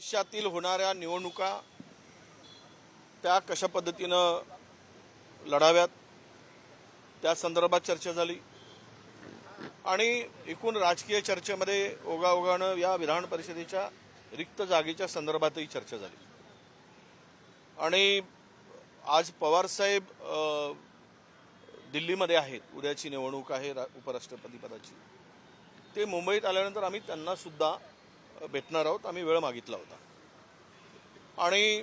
भविष्यातील होणाऱ्या निवडणुका त्या कशा पद्धतीनं लढाव्यात त्या संदर्भात चर्चा झाली. आणि एकूण राजकीय चर्चेमध्ये ओगाओगानं या विधान परिषदेच्या रिक्त जागेच्या संदर्भातही चर्चा झाली. आणि आज पवारसाहेब दिल्लीमध्ये आहेत. उद्याची निवडणूक आहे रा- उपराष्ट्रपती पदाची. ते मुंबईत आल्यानंतर आम्ही त्यांना सुद्धा भेटणार आहोत. आम्ही वेळ मागितला होता. आणि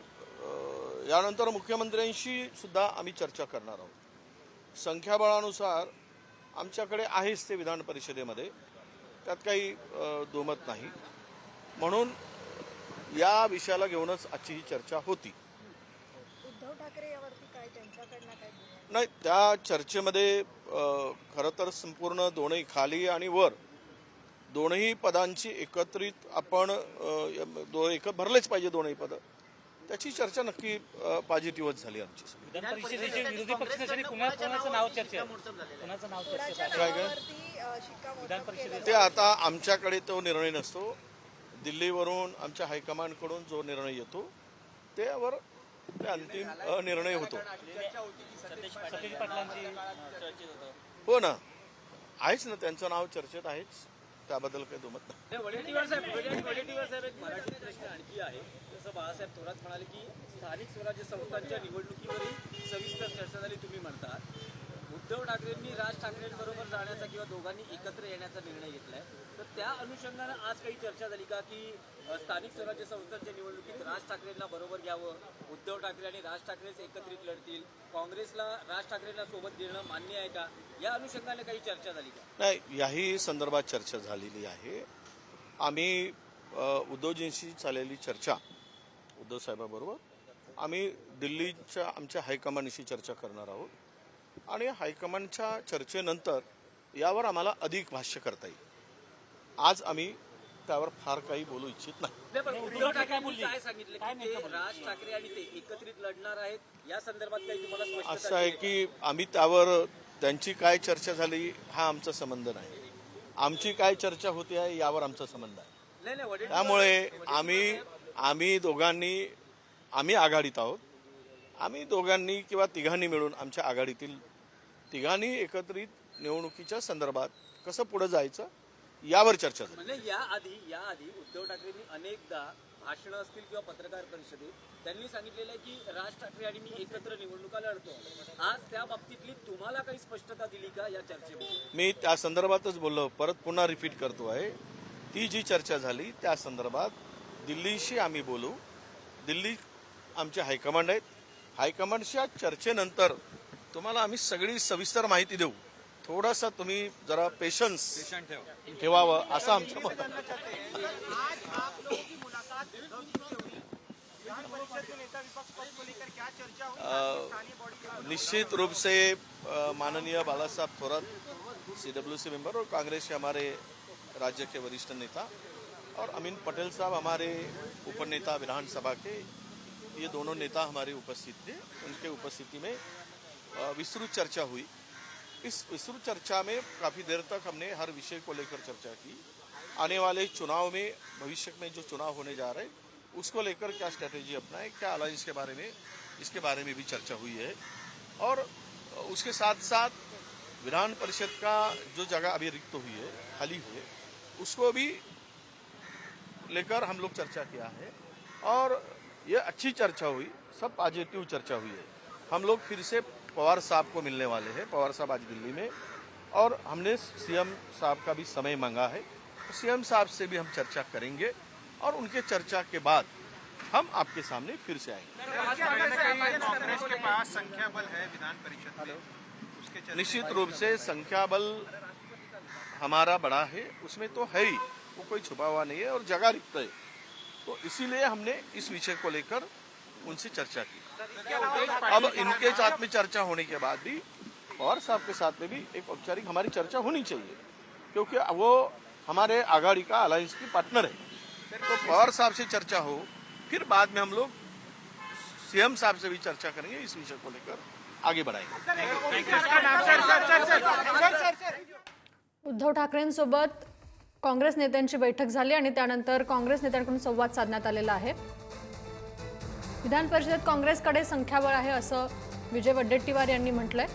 यानंतर मुख्यमंत्र्यांशी सुद्धा आम्ही चर्चा करणार आहोत. संख्याबळानुसार आमच्याकडे आहेच ते विधान परिषदेमध्ये. त्यात काही दुमत नाही. म्हणून या विषयाला घेऊनच आजची ही चर्चा होती. उद्धव ठाकरे यावरती काय त्यांच्याकडनं काय नाही त्या चर्चेमध्ये खरं तर संपूर्ण दोनही खाली आणि वर दोनही पदांची एकत्रित आपण दो एक भरलेच पाहिजे दोनही पदं. त्याची चर्चा नक्की पॉझिटिव्हच झाली आमची विधान परिषदेचे विरोधी पक्षनेत्यांनी कुणा कोणाचं नाव चर्चेत? कुणाचं नाव चर्चेत कोणाच्या आहे? काय ते आता आमच्याकडे तो निर्णय नसतो. दिल्लीवरून आमच्या हायकमांडकडून जो निर्णय येतो त्यावर ते अंतिम निर्णय होतो. सतीश पाटलांची हो ना. आहेच ना त्यांचं नाव चर्चेत आहेच. त्याबद्दल काही दुमत नाही. साहेब साहेब एक मराठी प्रश्न आणखी आहे. जसं बाळासाहेब थोरात म्हणाले की स्थानिक स्वराज्य संस्थांच्या निवडणुकीवरही सविस्तर चर्चा झाली तुम्ही म्हणतात. उद्धव ठाकरेंनी राज ठाकरेंबरोबर जाण्याचा किंवा दोघांनी एकत्र येण्याचा निर्णय घेतलाय. तर त्या अनुषंगानं आज काही चर्चा झाली का की स्थानिक स्वराज्य संस्थांच्या निवडणुकीत राज ठाकरेंना बरोबर घ्यावं उद्धव ठाकरे आणि राज ठाकरेच एकत्रित लढतील? काँग्रेसला राज ठाकरेंना सोबत घेणं मान्य आहे का? या अनुषंगाने काही चर्चा झाली का? नाही याही संदर्भात चर्चा झालेली आहे. आम्ही उद्धवजींशी चाललेली चर्चा उद्धव साहेबाबरोबर आम्ही दिल्लीच्या आमच्या हायकमांडशी चर्चा करणार आहोत. आणि हायकमांडच्या चर्चेनंतर यावर आम्हाला अधिक भाष्य करता येईल. आज आम्ही त्यावर फार काही बोलू इच्छित नाही? राज ठाकरे आणि ते एकत्रित लढणार आहेत या संदर्भात काही तुम्हाला असं आहे की आम्ही त्यावर त्यांची काय चर्चा झाली हा आमचा संबंध नाही. आमची काय चर्चा होती आहे यावर आमचा संबंध आहे. त्यामुळे आम्ही आम्ही दोघांनी आम्ही आघाडीत आहोत. आम्ही दोघांनी किंवा तिघांनी मिळून आमच्या आघाडीतील तिघांनी एकत्रित निवडणुकीच्या संदर्भात कसं पुढे जायचं यावर चर्चा झाली म्हणजे या आधी या आधी उद्धव ठाकरेंनी अनेकदा भाषणं असतील किंवा पत्रकार परिषदेत त्यांनी सांगितलेलं आहे की राज ठाकरे आणि मी एकत्र निवडणुका लढतो. आज त्या बाबतीतली तुम्हाला काही स्पष्टता दिली का या चर्चेमध्ये? मी त्या संदर्भातच बोललो परत पुन्हा रिपीट करतो आहे. ती जी चर्चा झाली त्या संदर्भात दिल्लीशी आम्ही बोलू. दिल्ली आमचे हायकमांड आहेत. हायकमांडच्या चर्चेनंतर तुम्हाला आम्ही सगळी सविस्तर माहिती देऊ. थोडासा तुम्ही जरा पेशन्स ठेवावं असं आमचं मत निश्चित रूप से माननीय Bala Saheb Thorat C W C member और कांग्रेस के हमारे राज्य के वरिष्ठ नेता और अमीन पटेल साहब हमारे उपनेता विधानसभा के ये दोनों नेता हमारे उपस्थित थे। उनके उपस्थिति में विस्तृत चर्चा हुई। इस विस्तृत चर्चा में काफ़ी देर तक हमने हर विषय को लेकर चर्चा की। आने वाले चुनाव में, भविष्य में जो चुनाव होने जा रहे उसको लेकर क्या स्ट्रेटेजी अपनाएँ, क्या अलायंस के बारे में, इसके बारे में भी चर्चा हुई है। और उसके साथ साथ विधान परिषद का जो जगह अभी रिक्त हुई है, खाली हुई उसको भी लेकर हम लोग चर्चा किया है। और ये अच्छी चर्चा हुई, सब पॉजिटिव चर्चा हुई है। हम लोग फिर से पवार साहब को मिलने वाले हैं, पवार साहब आज दिल्ली में। और हमने सीएम साहब का भी समय मांगा है। सीएम साहब से भी हम चर्चा करेंगे और उनके चर्चा के बाद हम आपके सामने फिर से आएँगे। कांग्रेस के पास संख्या बल है विधान परिषद निश्चित रूप से संख्या बल हमारा बड़ा है, उसमें तो है ही, वो कोई छुपा हुआ नहीं है और जगह रिक्त है। तो इसीलिए हमने इस विषय को लेकर उनसे चर्चा की। अब इनके साथ में चर्चा होने के बाद भी पवार साहब के साथ में भी एक औपचारिक हमारी चर्चा होनी चाहिए क्योंकि वो हमारे आघाड़ी का अलायंस की पार्टनर है। तो पवार साहब से चर्चा हो फिर बाद में हम लोग सीएम साहब से भी चर्चा करेंगे इस विषय को लेकर आगे बढ़ाएंगे। उद्धव ठाकरेंसोबत काँग्रेस नेत्यांची बैठक झाली आणि त्यानंतर काँग्रेस नेत्यांकडून संवाद साधण्यात आलेला आहे. विधान परिषदेत काँग्रेसकडे संख्याबळ आहे असं विजय वडेट्टीवार यांनी म्हटलंय.